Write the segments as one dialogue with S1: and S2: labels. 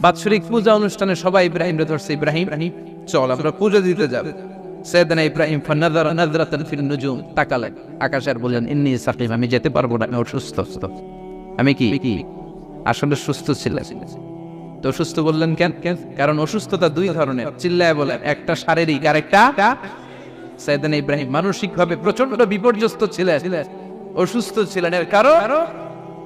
S1: বাৎসরিক পূজা অনুষ্ঠানে সবাই ইব্রাহিম ধরছে, ইব্রাহিম, চল, আমরা পূজা দিতে যাব। সেদিন ইব্রাহিম নুজুম তাকালেন। আকাশের বললেন, ইন্নি আমি যেতে পারব না, আমি অসুস্থ। আমি কি? আসলে সুস্থ ছিলাম তো অসুস্থ বললেন কেন? কেন কারণ অসুস্থতা দুই ধরনের। চিল্লায় বলেন, একটা শারীরিক আর একটা সাইদান ইব্রাহিম মানসিকভাবে প্রচণ্ড বিপর্যস্ত ছিলেন। অসুস্থ ছিলেন। এর কারণ?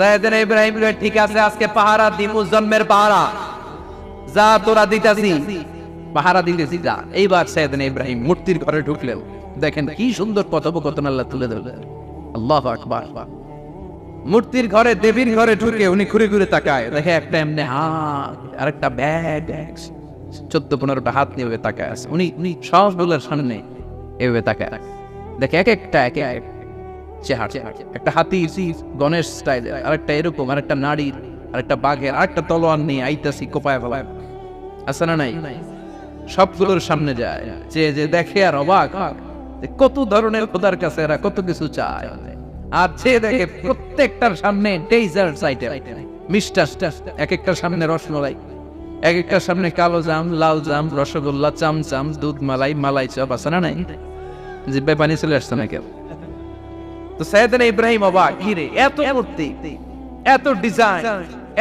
S1: সাইয়েদনা ইব্রাহিম ঠিক আছে, আজকে পাহারা দিমু জন্মের পাহারা। যা তোরা দিতাছি, পাহারা দিতেছি, যা। এইবার সাইয়েদনা ইব্রাহিম মূর্তির ঘরে ঢুকলেন। দেখেন কি সুন্দর কথোপকথন আল্লাহ তুলে ধরলেন। আল্লাহ আকবার। মূর্তির ঘরে, দেবীর ঘরে ঢুকে উনি ঘুরে ঘুরে তাকায়। দেখে একটা এমনি হাত, আরেকটা ব্যাগ চোদ্দ পনেরোটা হাত নিয়ে তাকায় আছে। উনি উনি সবগুলোর সামনে এভাবে তাকায়। দেখে এক একটা, এক এক একটা হাতি গণেশ স্টাইল আরেকটা এরকম, আরেকটা নারীর, আরেকটা বাঘের, আরেকটা তলোয়ার নিয়ে কোপায় না নাই? সবগুলোর সামনে যায়। যে যে দেখে আর অবাক যে কত ধরনের খোদার কাছে এরা কত কিছু চায়। আর যে দেখে প্রত্যেকটার সামনে ডেজার্ট সাইটে মিষ্টার এক একটার সামনে রসমলাই এক একটার সামনে কালো জাম, লাল জাম, রসগোল্লা, চামচাম, দুধ মালাই মালাই চপ, আছে না নাই? জিব্বাই পানি চলে আসছে না কেউ? তো সৈয়দনা ইব্রাহিম অবাক, কি রে, এত মূর্তি, এত ডিজাইন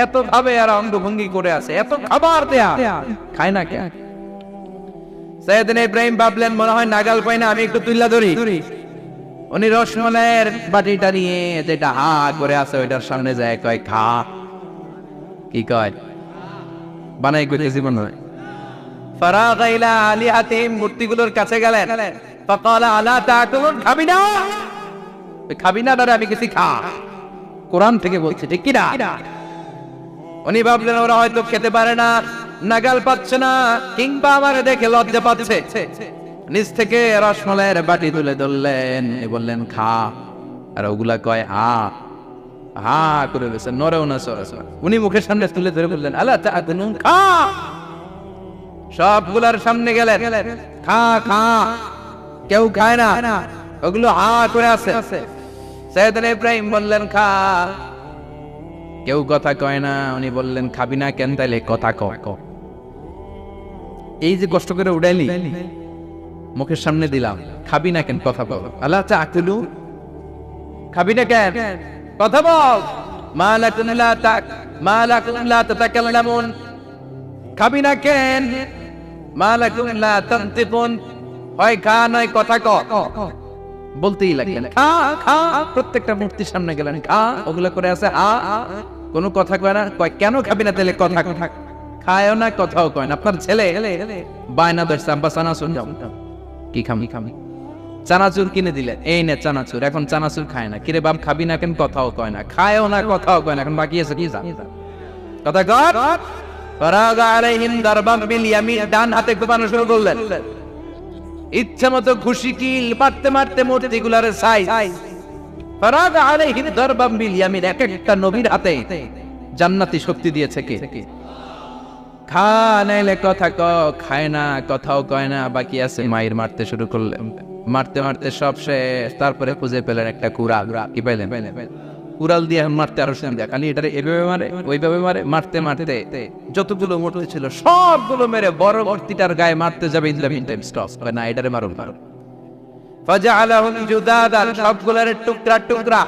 S1: এত ভাবে আর অঙ্গভঙ্গি করে আছে, এত খাবার দেয়া, খায় না কে সৈয়দনা ইব্রাহিম ভাবলেন, মনে হয় নাগাল পাই না, আমি একটু তুইলা ধরি। উনি রসমলাইয়ের বাটিটা নিয়ে যেটা হা করে আছে, ওইটার সামনে যায়, কয়, খা। কি কয়? বানাই কইতে জীবন হয়। ফারাগা ইলা আলিহাতিহিম মূর্তিগুলোর কাছে গেলেন। ফাকালা, আলা তাকুলুন, খাবি না? খাবি না দাদা আমি কিছু খা। কোরআন থেকে বলছে, ঠিক কি না উনি ভাবলেন, ওরা হয়তো খেতে পারে না, নাগাল পাচ্ছে না, কিংবা আমার দেখে লজ্জা পাচ্ছে। নিচ থেকে রসমলাইয়ের বাটি তুলে ধরলেন বললেন, খা। আর ওগুলা কয়, হা। হা করে দিয়েছে নরেও না, সরে উনি মুখের সামনে তুলে ধরে বললেন আল্লাহ খা। সবগুলার সামনে গেলেন, খা খা। কেউ খায় না, ওগুলো হা করে আছে। সৈয়দনা ইব্রাহিম বললেন, খা। কেউ কথা কয় না, উনি বললেন, খাবি না কেন তাইলে কথা ক। এই যে কষ্ট করে উড়াইলি, মুখের সামনে দিলাম, খাবি না কেন, কথা বল। আল্লাহ চা আকুলু? খাবি না কেন? কথা বল। মা লাকুম লা তাক মা লাকুম লা তাতাকাল্লামুন। খাবি না কেন? মা লাকুম লা তানতিকুন। হয় খা, নয়, কথা ক। বলতেই লাগলেন। খা খা প্রত্যেকটা মূর্তির সামনে গেলেন। খা ওগুলো করে আছে, আ কোনো কথা কয় না, কয়, কেন খাবি না তাহলে কথা খায়ও না, কথাও কয় না। আপনার ছেলে বায়না ধরছে, আব্বা, চানাচুর যাও কি খামি? খামি চানাচুর কিনে দিলেন। এই নে, চানাচুর, এখন চানাচুর খায় না। কিরে বাপ, খাবি না কেন? কথাও কয় না। খায়ও না, কথাও কয় না। এখন বাকি আছে, কি যা? কথা কর। ফরাগা আলাইহিম দারবাম বিল ইয়ামিন। ডান হাতে কোপানো শুরু করলেন। ইচ্ছা মতো খুশি কিল, মারতে মারতে মূর্তিগুলার সাইজ ফরাগ আলাইহিম দারবাম বিল ইয়ামিন, এক একটা নবীর হাতে জান্নাতি শক্তি দিয়েছে কে? খা নাইলে কথা ক খায় না, কথাও কয় না, বাকি আছে। মায়ের মারতে শুরু করলেন মারতে মারতে সব শেষ, তারপরে খুঁজে পেলেন একটা কুড়াল কি পাইলেন? কুড়াল দিয়ে মারতে আরও সেম খালি এটা এভাবে মারে, ওইভাবে মারে, মারতে মারতে। যতগুলো মূর্তি ছিল, সবগুলো মেরে বড় মূর্তিটার গায়ে মারতে যাবে ইলেভেন টাইম স্টপ না, এটারে মারুন মারুন। ফাজআলাহুম জুদাদান, সবগুলোর টুকরা টুকরা।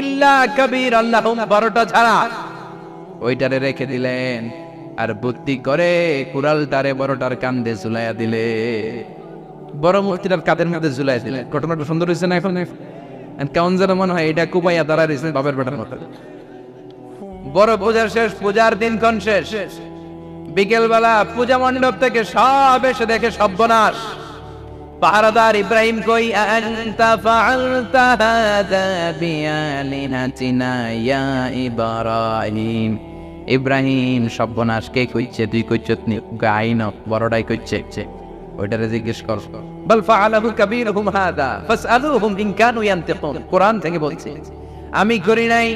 S1: ইল্লা কবির আল্লাহুম বড়টা ছাড়া ওইটারে রেখে দিলেন। আর বুদ্ধি করে কুড়ালটারে বড়টার কান্দে ঝুলাইয়া দিলে বড় মূর্তিটার কাদের মধ্যে ঝুলাই দিলেন। ঘটনাটা সুন্দর হয়েছে না এখন? কেমন যেন মনে হয় এটা কুপাইয়া দাঁড়া রয়েছে বাপের বেটার মতো। বড় পূজার শেষ, পূজার দিনক্ষণ শেষ। বিকেল বেলা পূজা মণ্ডপ থেকে সব এসে দেখে সর্বনাশ। পাহারাদার ইব্রাহিম কই, আনতা ফাআলতা হাদা বিআলিহাতিনা ইয়া ইব্রাহিম। ইব্রাহিম সর্বনাশ, কে কইছে তুই কইছত নি আইন বড়টাই কইছে ওইটারে জিজ্ঞেস কর। বল ফাআলাহু কাবীরুহুম হাদা, ফাসআলুহুম ইন কানু ইয়ান্তিকুন। কোরআন থেকে আমি করি নাই।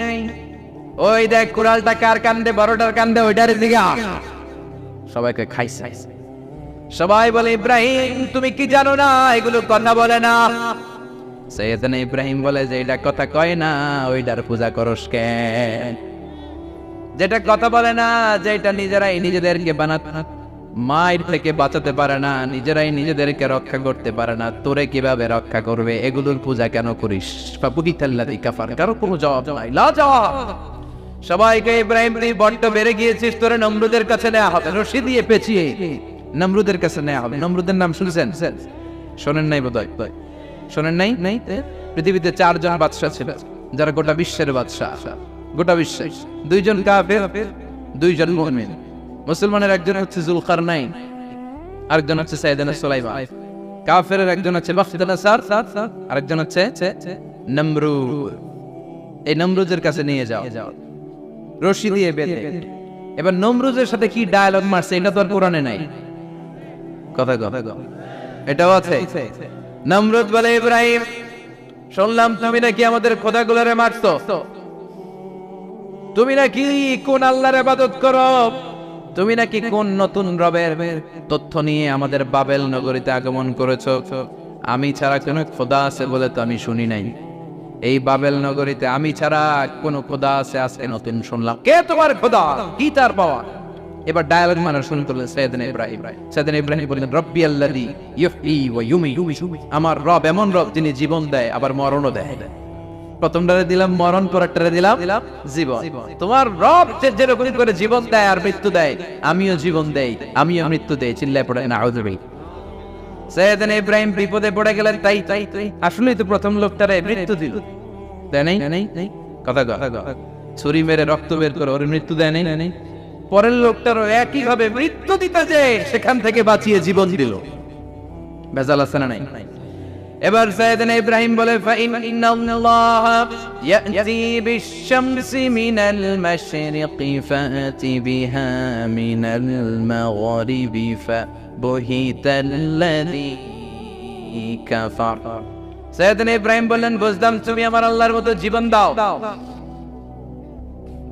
S1: ওই দেখ কুড়ালটা কার কান্দে, বড়টার কান্দে, ওইটার দিকে সবাইকে খাইছে। সবাই বলে, ইব্রাহিম, তুমি কি জানো না? এগুলো কথা বলে না। সৈয়দনা ইব্রাহিম বলে, যে এটা কথা কয় না, ওইটার পূজা করস কেন? যেটা কথা বলে না যে এটা নিজেরাই নিজেদেরকে বানাতে মায়ের থেকে বাঁচাতে পারে না, নিজেরাই নিজেদেরকে রক্ষা করতে পারে না, তোরে কীভাবে রক্ষা করবে? এগুলোর পূজা কেন করিস? কারও কোনো জবাব নাই। সবাইকে ইব্রাহিম তুই বড্ড বেড়ে গিয়েছিস, তোরে নমরুদের কাছে নেওয়া হবে। রশি দিয়ে পেঁচিয়ে নমরুদের কাছে নেওয়া হবে। নমরুদের নাম শুনছেন? শোনেন নাই বোধহয়? শোনেন নাই? নাই পৃথিবীতে চারজন বাদশা ছিল, যারা গোটা বিশ্বের বাদশা গোটা বিশ্বে। দুইজন কাফের, দুইজন মুমিন। মুসলমানের একজন হচ্ছে জুলকার নাইন আরেকজন হচ্ছে সাইদানা সুলাইমান। কাফের একজন হচ্ছে বাখতিদানা সার আরেকজন হচ্ছে নমরুদ। এই নমরুজের কাছে নিয়ে যাও। রশি দিয়ে বেঁধে। এবার নমরুজের সাথে কি ডায়ালগ মারছে, এটা তো আর কোরআনে নাই। কথা কথা এটাও আছে। নমরুদ বলে, ইব্রাহিম, শুনলাম তুমি নাকি আমাদের খোদাগুলারে মারছো। তুমি নাকি কোন আল্লাহর ইবাদত করো? তুমি নাকি কোন নতুন রবের তথ্য নিয়ে আমাদের বাবেল নগরীতে আগমন করেছ? আমি ছাড়া কোনো খোদা আছে বলে তো আমি শুনি নাই। এই বাবেল নগরীতে আমি ছাড়া কোন খোদা আছে আছে নতুন শুনলাম। কে তোমার খোদা? কি তার পাওয়া? এবার ডায়ালগ মানে শুরু করলেন সৈয়দিন ইব্রাহিম। সৈয়দিন ইব্রাহিম বললেন, রব্বি ইউমীত আমার রব এমন রব যিনি জীবন দেয়, আবার মরণও দেয়। প্রথমটারে দিলাম, মরণ পরেরটারে দিলাম, জীবন। তোমার রব যেরকম করে জীবন দেয় আর মৃত্যু দেয়, আমিও জীবন দেই, আমিও মৃত্যু দেই, চিল্লায় পড়ে না আউযুবি সৈয়দিন ইব্রাহিম বিপদে পড়ে গেলেন, তাই তাই তাই, আসলেই তো প্রথম লোকটারে মৃত্যু দিল। দেয় নাই? কথা কথা ছুরি মেরে রক্ত বের করে ওর মৃত্যু দেয় নাই? পরের লোকটারও একই ভাবে মৃত্যু দিতে যে সেখান থেকে বাঁচিয়ে জীবন দিল। বেজাল আছে না নাই? এবার সাইয়েদনা ইব্রাহিম বলে, ফাইন ইন্নাল্লাহ ইয়াতি বিশ-শামসি মিনাল মাশরিকি ফাতি বিহা মিনাল মাগরিবি ফাবহিতাল্লাযী কাফার। সাইয়েদনা ইব্রাহিম বললেন, বুঝলাম তুমি আমার আল্লাহর মতো জীবন দাও।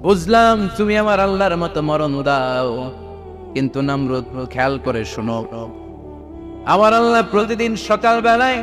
S1: বুঝলাম তুমি আমার আল্লাহর মতো মরণ দাও। কিন্তু নামরুদ, খেয়াল করে শোনো। আমার আল্লাহ প্রতিদিন সকাল বেলায়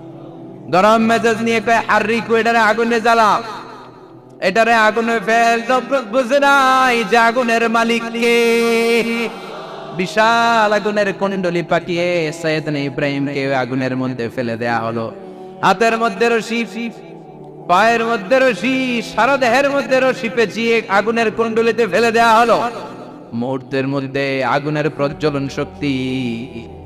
S1: গরম মেজাজ নিয়ে কয় হার্রি এটারে আগুনে জ্বালা। এটারে আগুনে ফেল বুঝে নাই যে আগুনের মালিক কে। বিশাল আগুনের কুণ্ডলি পাকিয়ে সৈয়দনা ইব্রাহিমকে আগুনের মধ্যে ফেলে দেয়া হলো। হাতের মধ্যে রশি, পায়ের মধ্যে রশি, সারা দেহের মধ্যে রশি পেঁচিয়ে আগুনের কুণ্ডলিতে ফেলে দেয়া হলো। মুহূর্তের মধ্যে আগুনের প্রজ্বলন শক্তি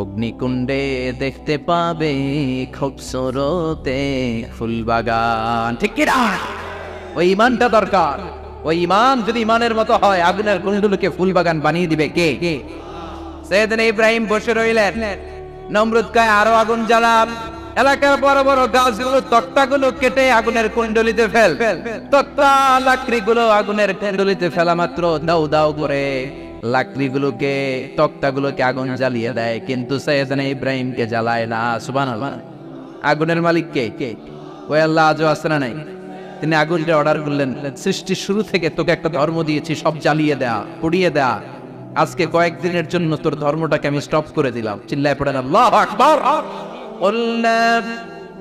S1: অগ্নিকুণ্ডে দেখতে পাবে খুবসুরতে ফুলবাগান ঠিক কি না? ওই ইমানটা দরকার। ওই ইমান যদি ইমানের মতো হয়, আগুনের কুণ্ডুলকে ফুলবাগান বানিয়ে দিবে কে? কে? সৈয়দনা ইব্রাহিম বসে রইলেন। নমরুদ কয়, আরও আগুন জ্বালাম এলাকার বড় বড় গাছগুলো, তক্তাগুলো কেটে আগুনের কুণ্ডলিতে ফেল। ফেল তক্তা লাকড়িগুলো আগুনের কুণ্ডলিতে ফেলা মাত্র। দাউ দাউ করে। লাকড়িগুলোকে, তক্তাগুলোকে আগুন জ্বালিয়ে দেয়, কিন্তু সৈয়দানা ইব্রাহিমকে জ্বালায় না সুবান আগুনের মালিক কে? কে? ওই আল্লাহ আজও আসরা নাই? তিনি আগুনটা অর্ডার করলেন সৃষ্টির শুরু থেকে তোকে একটা ধর্ম দিয়েছি, সব জ্বালিয়ে দেয়া, পুড়িয়ে দেয়া। আজকে কয়েকদিনের জন্য তোর ধর্মটাকে আমি স্টপ করে দিলাম। চিল্লায় পড়েন আল্লাহ আকবার।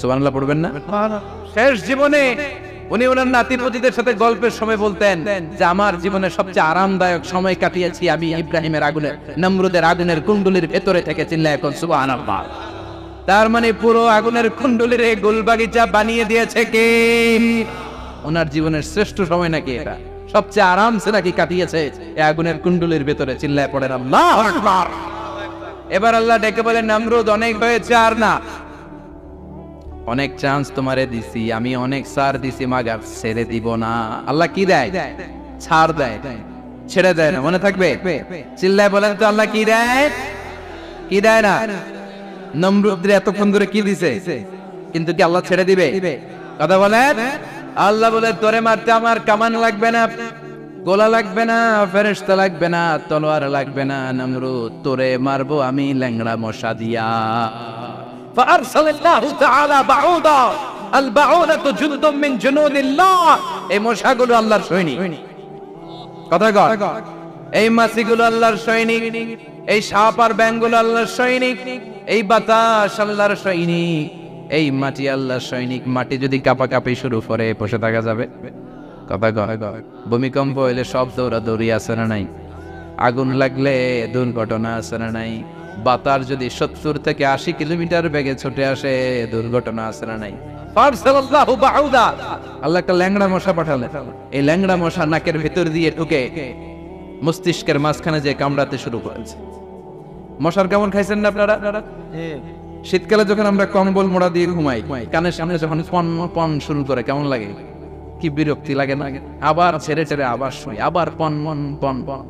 S1: সুবহানাল্লাহ পড়বেন না? শেষ জীবনে উনি ওনার নাতিপতিদের সাথে গল্পের সময় বলতেন যে, আমার জীবনে সবচেয়ে আরামদায়ক সময় কাটিয়েছি আমি ইব্রাহিমের আগুনের নমরুদের আগুনের কুণ্ডলির ভেতরে থেকে এখন তার মানে পুরো আগুনের কুণ্ডলির এই গোলবাগিচা বানিয়ে দিয়েছে কে? ওনার জীবনের শ্রেষ্ঠ সময় নাকি এটা? সবচেয়ে আরামসে নাকি কাটিয়েছে এই আগুনের কুণ্ডলির ভেতরে, চিল্লায় পড়েন এবার আল্লাহ ডেকে বলেন, নামরুদ অনেক হয়েছে আর না। অনেক চান্স তোমারে দিছি, আমি অনেক সার দিছি, মাগার ছেড়ে দিব না। আল্লাহ কি দেয়? ছাড় দেয়। ছেড়ে দেয় না, মনে থাকবে? চিল্লায় বলেন তো আল্লাহ কি দেয়? কি দেয় না? নমরুদ্রে এতক্ষণ ধরে কি দিছে? কিন্তু কি আল্লাহ ছেড়ে দিবে? কথা বলেন? আল্লাহ বলে, তোরে মারতে আমার কামান লাগবে না, গোলা লাগবে না, ফেরেশতা লাগবে না, তলোয়ার লাগবে না, নমরুদ, তোরে মারবো আমি ল্যাংড়া মশা দিয়া। فأرسل الله تعالى بعوضا البعوضة جند من جنود الله এই মশাগুলো আল্লাহর সৈনিক কথা কর এই মাছিগুলো আল্লাহর সৈনিক এই সাপ আর ব্যাঙগুলো আল্লাহর সৈনিক এই বাতাস আল্লাহর সৈনিক এই মাটি আল্লাহর সৈনিক মাটি যদি কাপা কাপি শুরু করে বসে থাকা যাবে কথা কয় ভূমিকম্প হইলে সব দৌড়া দৌড়ি আছে না নাই আগুন লাগলে দুর্ঘটনা আছে না নাই বাতার যদি সত্তর থেকে আশি কিলোমিটার বেগে ছুটে আসে, দুর্ঘটনা আছে না নাই? আল্লাহ একটা ল্যাংড়া মশা পাঠালেন। এই ল্যাংড়া মশা নাকের ভিতর দিয়ে ঢুকে মস্তিষ্কের মাঝখানে যে কামড়াতে শুরু করেছে। মশার কেমন খাইছেন না আপনারা? শীতকালে যখন আমরা কম্বল মোড়া দিয়ে ঘুমাই, কানের সামনে যখন পন পন শুরু করে, কেমন লাগে? কি বিরক্তি লাগে না? আবার ছেড়ে ছেড়ে আবার শুই, আবার পন মন পন পন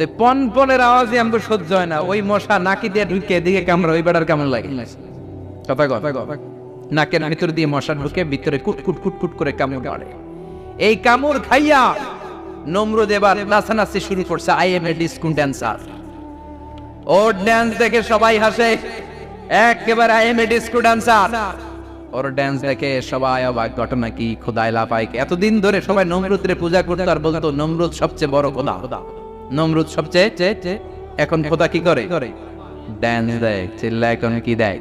S1: তো পন পনেরো আওয়াজই আমাকে সহ্য হয় না। ওই মশা নাকি দিয়ে ঢুকে দিকে কামড়া ওই বেড়ার কেমন লাগে? কথা দিয়ে মশা ঢুকে ভিতরে করে কামড় এই কামড় খাইয়া এবার নাচানাচি শুরু করছে I am a disco dancer or dance দেখে সবাই হাসে, একেবারে I am a disco dancer or dance দেখে সবাই অবাক, ঘটনা কি? খোদাই লাফাই এতদিন ধরে সবাই নমরুদের পূজা করতো আর বলতো, নমরুদ সবচেয়ে বড় খোদা। নমরুদ সবচেয়ে এখন খোদা কি করে? ড্যান্স দেয় চিল্লা এখন কি দেয়?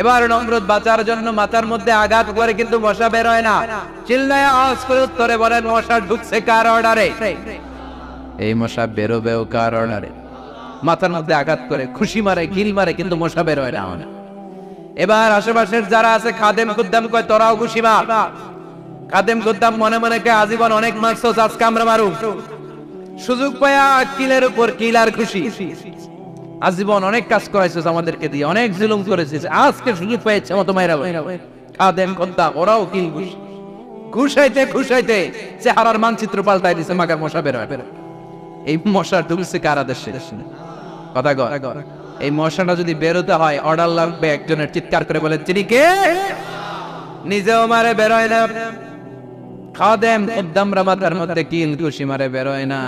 S1: এবার নমরুদ বাঁচার জন্য মাথার মধ্যে আঘাত করে কিন্তু মশা বের হয় না। চিল্লায় আওয়াজ করে উত্তরে বলেন মশা ঢুকছে কার অর্ডারে? এই মশা বেরোবেও কার অর্ডারে? মাথার মধ্যে আঘাত করে খুশি মারে গিল মারে কিন্তু মশা বের হয় না এবার আশেপাশের যারা আছে খাদেম খুদ্দাম কয় তোরাও খুশি মার। খাদেম খুদ্দাম মনে মনে কে আজীবন অনেক মারছো আজকে আমরা মারু সুযোগ পায়া কিলের উপর কিল আর খুশি। আজীবন অনেক কাজ করাইছিস আমাদেরকে দিয়ে, অনেক জুলুম করেছিস। আজকে সুযোগ পেয়েছে মতো মাইরা খাদেম খুদ্দাম ওরাও কিল খুশি ঘুষাইতে ঘুষাইতে চেহারার মানচিত্র পাল্টাই দিছে মাগার মশা বের হয়। এই মশা ঢুকছে কারা দেশে কথা কর এই মশাটা যদি বেরোতে হয় অর্ডার লাগবে একজনের চিৎকার করে বলে, চিনি কে? নিজেও মারে বেরোয় না। না।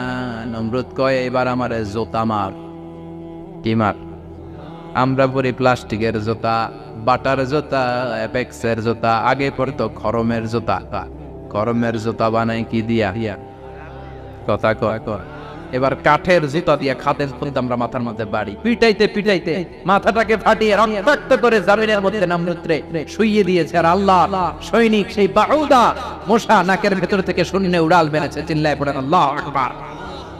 S1: কয় জোতা কি প্লাস্টিকের জুতা, বাটার জোতা, অ্যাপেক্সের জোতা, আগে পড়তো খরমের জোতা। খরমের জোতা বানাই কি দিয়া? কথা কয় কয়। এবার কাঠের জুতা দিয়ে খাতের ফুলতে আমরা মাথার মধ্যে বাড়ি। পিটাইতে পিটাইতে মাথাটাকে ফাটিয়ে রক্তাক্ত করে জামিনের মধ্যে নামরুত্রে শুইয়ে দিয়েছে আর আল্লাহ। সৈনিক সেই বাউদা মশা নাকের ভেতর থেকে শূন্য উড়াল মেরেছে, চিল্লায় পড়েন আল্লাহ আকবার।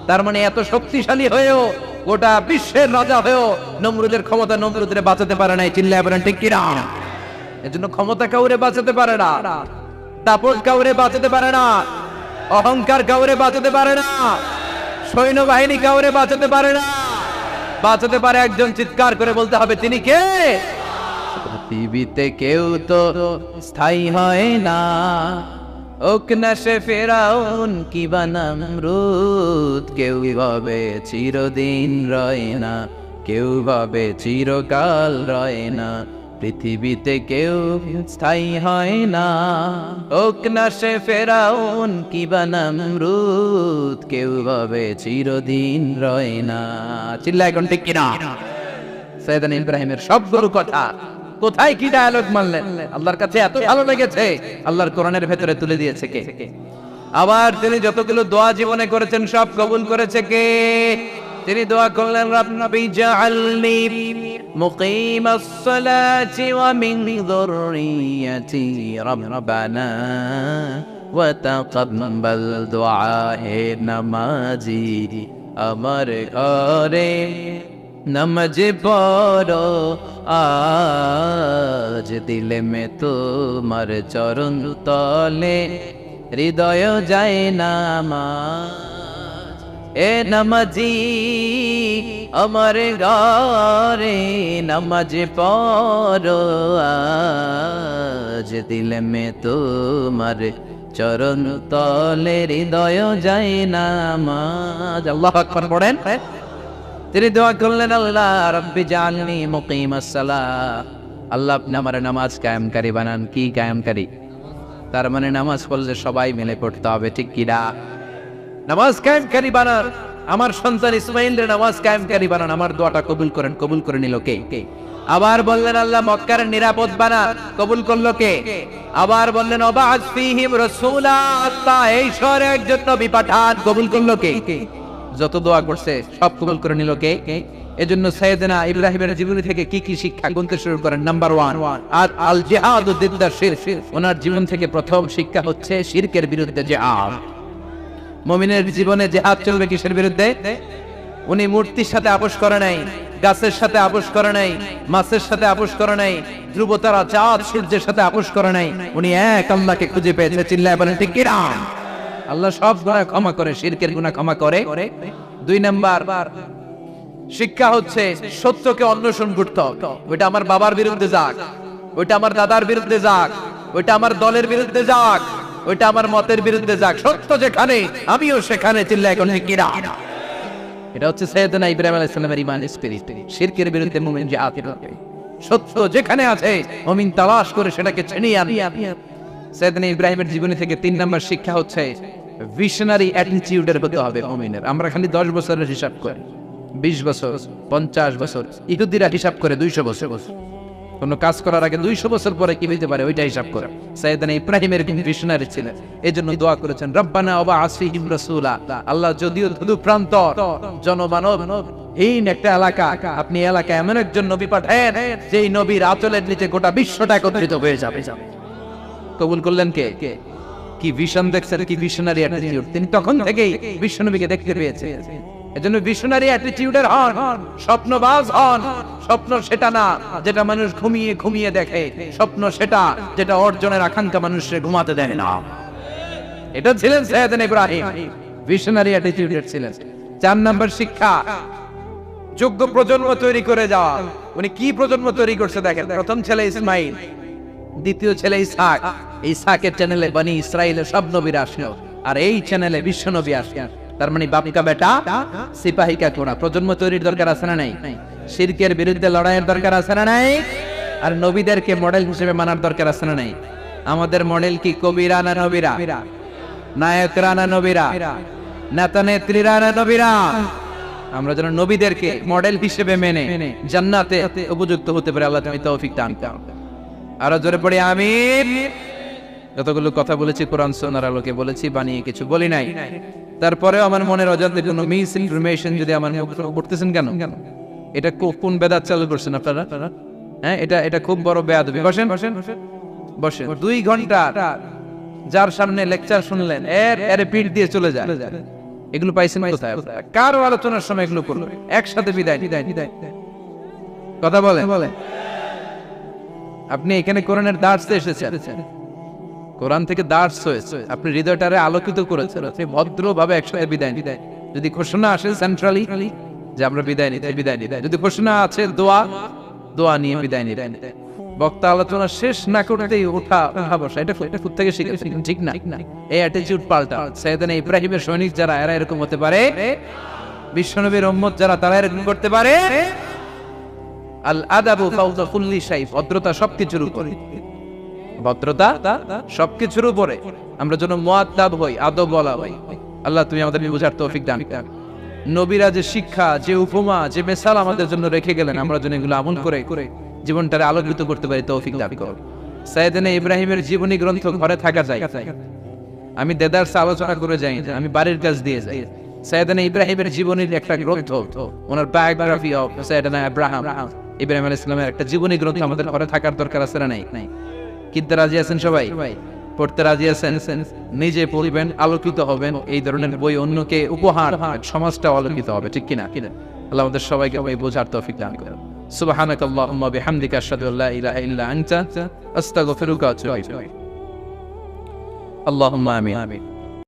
S1: তার মানে এত শক্তিশালী হয়েও গোটা বিশ্বের রাজা হয়েও নমরুদের ক্ষমতা নমরুদের বাঁচাতে পারে নাই, চিল্লায় পড়েন ঠিক কিনা? এজন্য ক্ষমতা কাউরে বাঁচাতে পারে না, তাপস কাউরে বাঁচাতে পারে না, অহংকার কাউরে বাঁচাতে পারে না। সৈন্যবাহিনী কাউরে বাঁচাতে পারে না। বাঁচাতে পারে একজন চিৎকার করে বলতে হবে, তিনি কে? পৃথিবীতে কেউ তো স্থায়ী হয় না। ওক না সে ফেরাউন কি বানাম বানামরুদ কেউ ভাবে চিরদিন রয় না, কেউ ভাবে চিরকাল রয় না। পৃথিবীতে কেউ স্থায়ী হয় না। ওক না সে ফেরাউন কি বানামরুদ কেউ ভাবে চিরদিন রয় না। চিল্লা এখন ঠিক কিনা? সৈয়দান ইব্রাহিমের সবগুলো কথা কোথায় কি ডায়ালগ মানলেন আল্লাহর কাছে এত ভালো লেগেছে, আল্লাহর কোরআনের ভেতরে তুলে দিয়েছে কে? আবার তিনি যতগুলো দোয়া জীবনে করেছেন, সব কবুল করেছে কে? তিনি দোয়া করলেন রাব্বি জাআলনি মিন যুররিয়াতি রাব্বানা ওয়া তাকাব্বাল দুআ হে নামাজি আমার ঘরে নমজ পড়ো আজ দিলে মে তোমার চরণ তলে হৃদয় যায় নামাজ এ নমজি, আমার ঘরে নমজ পড়ো, আজ দিলে মে তোমার চরণ তলে হৃদয় যায় নামাজ। আল্লাহ আকবার পড়েন। তিনি দোয়া করলেন, আল্লাহ রব্বি জাননি মুকিম আল্লাহ আপনি আমার নামাজ কায়েমকারী বানান। কি কায়েমকারী? তার মানে নামাজ পড়লে সবাই মিলে পড়তে হবে, ঠিক কিনা নামাজ কায়েমকারী বানান। আমার সন্তান ইসমাইলের নামাজ কায়েমকারী বানান। আমার দোয়াটা কবুল করেন, কবুল করে নিল কে? কে? আবার বললেন, আল্লাহ মক্কার নিরাপদ বানা কবুল করল কে? আবার বললেন এই শহরে একজন নবী পাঠান। কবুল করল কে? যত দোয়া করছে, সব কবুল করে নিল কে? এজন্য সৈয়দনা ইব্রাহিমের জীবনী থেকে কি কি শিক্ষা গুনতে শুরু করেন? Number one. আর আল ওনার জীবন থেকে প্রথম শিক্ষা হচ্ছে শিরকের বিরুদ্ধে জিহাদ। মুমিনের জীবনে জিহাদ চলবে কিসের বিরুদ্ধে? উনি মূর্তির সাথে আপোষ করে নাই, গাছের সাথে আপোষ করে নাই, মাছের সাথে আপোষ করে নাই, ধ্রুবতারা চাঁদ সূর্যের সাথে আপোষ করে নাই। উনি এক আল্লাহকে খুঁজে পেয়েছে, চিল্লায় বলেন, ঠিক কিনা আল্লাহ সব গুণা ক্ষমা করে, শিরকের গুণা ক্ষমা করে। দুই নাম্বার, শিক্ষা হচ্ছে সত্যকে অন্বেষণ করতে হবে। ওইটা আমার বাবার বিরুদ্ধে যাক, ওইটা আমার দাদার বিরুদ্ধে যাক, ওইটা আমার দলের বিরুদ্ধে যাক। ওইটা আমার মতের বিরুদ্ধে যাক। সত্য যেখানে, আমিও সেখানে চিল্লা এখন কিরা। এটা হচ্ছে সৈয়দনা ইব্রাহিম আলাইহিস সালামের ঈমান স্পিরিট শিরকের বিরুদ্ধে মুমিন যে আতির সত্য যেখানে আছে, মুমিন তালাশ করে সেটাকে চিনিয়ে আনি। সৈয়দনা ইব্রাহিমের জীবনী থেকে তিন নম্বর শিক্ষা হচ্ছে ভিশনারি অ্যাটিটিউডের হতে হবে মুমিনের। আমরা খালি দশ বছরের হিসাব করি। বিশ বছর, পঞ্চাশ বছর, ইহুদিরা হিসাব করে দুইশো বছর। কোন কাজ করার আগে দুইশো বছর পরে কি হইতে পারে? ওইটা হিসাব করে। সাইদানা ইব্রাহিমের কিন্তু ছিলেন। এই জন্য দোয়া করেছেন, রব্বানা অবা আসিহিম রাসূলা। আল্লাহ যদিও ধুধু প্রান্ত জনমানব, হীন একটা এলাকা, আপনি এলাকা এমন একজন নবী পাঠান যেই নবীর আঁচলের নিচে গোটা বিশ্বটা একত্রিত হয়ে যাবে। কবুল করলেন কে? কে? কি ভিশন দেখছেন? কি ভিশনারি তিনি তখন থেকেই বিশ্বনবীকে দেখতে পেয়েছে এজন্য ভিশনারি অ্যাটিটিউডের হন, স্বপ্নবাজ হন। স্বপ্ন সেটা না, যেটা মানুষ ঘুমিয়ে ঘুমিয়ে দেখে। স্বপ্ন সেটা, যেটা অর্জনের আকাঙ্ক্ষা মানুষের ঘুমাতে দেয় না। এটা ছিলেন সৈয়দিন ইব্রাহিম। ভিশনারি অ্যাটিটিউডের ছিলেন। চার নাম্বার শিক্ষা, যোগ্য প্রজন্ম তৈরি করে যাওয়া। উনি কি প্রজন্ম তৈরি করছে দেখেন? প্রথম ছেলে ইসমাইল, দ্বিতীয় ছেলে ইসহাক। ইসহাকের চ্যানেলে বানি ইসরায়েলের সব নবীরা আসলো আর এই চ্যানেলে বিশ্ব নবী আসলেন তার মানে বাপিকা বেটা সিপাহিকা কোনা। প্রজন্ম তৈরির দরকার আছে না নাই? শিরকের বিরুদ্ধে লড়াইয়ের দরকার আছে না নাই? আর নবীদেরকে মডেল হিসেবে মানার দরকার আছে না নাই? আমাদের মডেল কি কবিরা না নবীরা? নায়করা না নবীরা? নেতা নেত্রীরা না নবীরা? আমরা যেন নবীদেরকে মডেল হিসেবে মেনে জান্নাতে উপযুক্ত হতে পারে। আল্লাহ তুমি তৌফিক দান আরও জোরে পড়ে, আমিন। যতগুলো কথা বলেছি, কোরআন সোনার আলোকে বলেছি, বানিয়ে কিছু বলি নাই। তারপরেও আমার মনের অজান্তে কোনো মিস ইনফরমেশন যদি আমার করতেছেন কেন? এটা কোন বেদাত চালু করছেন আপনারা? হ্যাঁ এটা এটা খুব বড় বেয়াদ বসেন। বসেন। বসেন দুই ঘণ্টা যার সামনে লেকচার শুনলেন, এর এর পিঠ দিয়ে চলে যায় এগুলো পাইছেন কোথায়? কারও আলোচনার সময় এগুলো করল একসাথে বিদায় বিদায় বিদায় কথা বলে বলে আপনি এখানে কোরআনের দার্সে এসেছেন। কোরআন থেকে দার্স হয়েছে। আপনি হৃদয়টারে আলোকিত করেছেন। আপনি ভদ্রভাবে একসাথে বিদায় বিদায় যদি ঘোষণা আসে সেন্ট্রালি যে আমরা বিদায় নিতে বিদায় নিতে। যদি ঘোষণা আছে দোয়া দোয়া নিয়ে বিদায় নিতে বক্তা আলোচনা শেষ না করতেই ওঠা ওঠা বসা, এটা এটা কোথা থেকে শিখেছেন। ঠিক না। এই অ্যাটিটিউড পাল্টা। সাইয়েদানা ইব্রাহিমের সৈনিক যারা, এরা এরকম হতে পারে। বিশ্বনবীর উম্মত যারা, তারা এরকম করতে পারে। আল আদাবু ফাউজা কুল্লি শাই ভদ্রতা সবকিছুর উপরে। ভদ্রতা সবকিছুর উপরে। আমরা যেন মুআদ্দাব হই, আদব বলা হই আল্লাহ তুমি আমাদের বুঝার তৌফিক দান নবীরা যে শিক্ষা, যে উপমা, যে মেসাল আমাদের জন্য রেখে গেলেন, আমরা যেন এগুলো আমল করে করে জীবনটারে আলোকিত করতে পারি তৌফিক দান করো সাইয়েদানা ইব্রাহিমের জীবনী গ্রন্থ ঘরে থাকা যায়। আমি দেদার আলোচনা করে যাই, আমি বাড়ির কাজ দিয়ে যাই। সাইয়েদানা ইব্রাহিমের জীবনীর একটা গ্রন্থ, ওনার বায়োগ্রাফি অফ সাইয়েদানা ইব্রাহিম ইব্রাহিম আলাইহিস সালামের একটা জীবনী গ্রন্থ আমাদের ঘরে থাকার দরকার আছে না নাই নাই? কিনতে রাজি আছেন সবাই? পড়তে রাজি আছেন? নিজে পড়বেন আলোকিত হবেন এই ধরনের বই অন্যকে উপহার সমাজটা আলোকিত হবে ঠিক কিনা? কিনা আল্লাহ আমাদের সবাইকে এই বোঝার তৌফিক দান করেন। سبحانك اللهم আল্লাহুম্মা أشهد أن لا إله إلا أنت أستغفرك وأتوب إليك اللهم آمين, আমিন।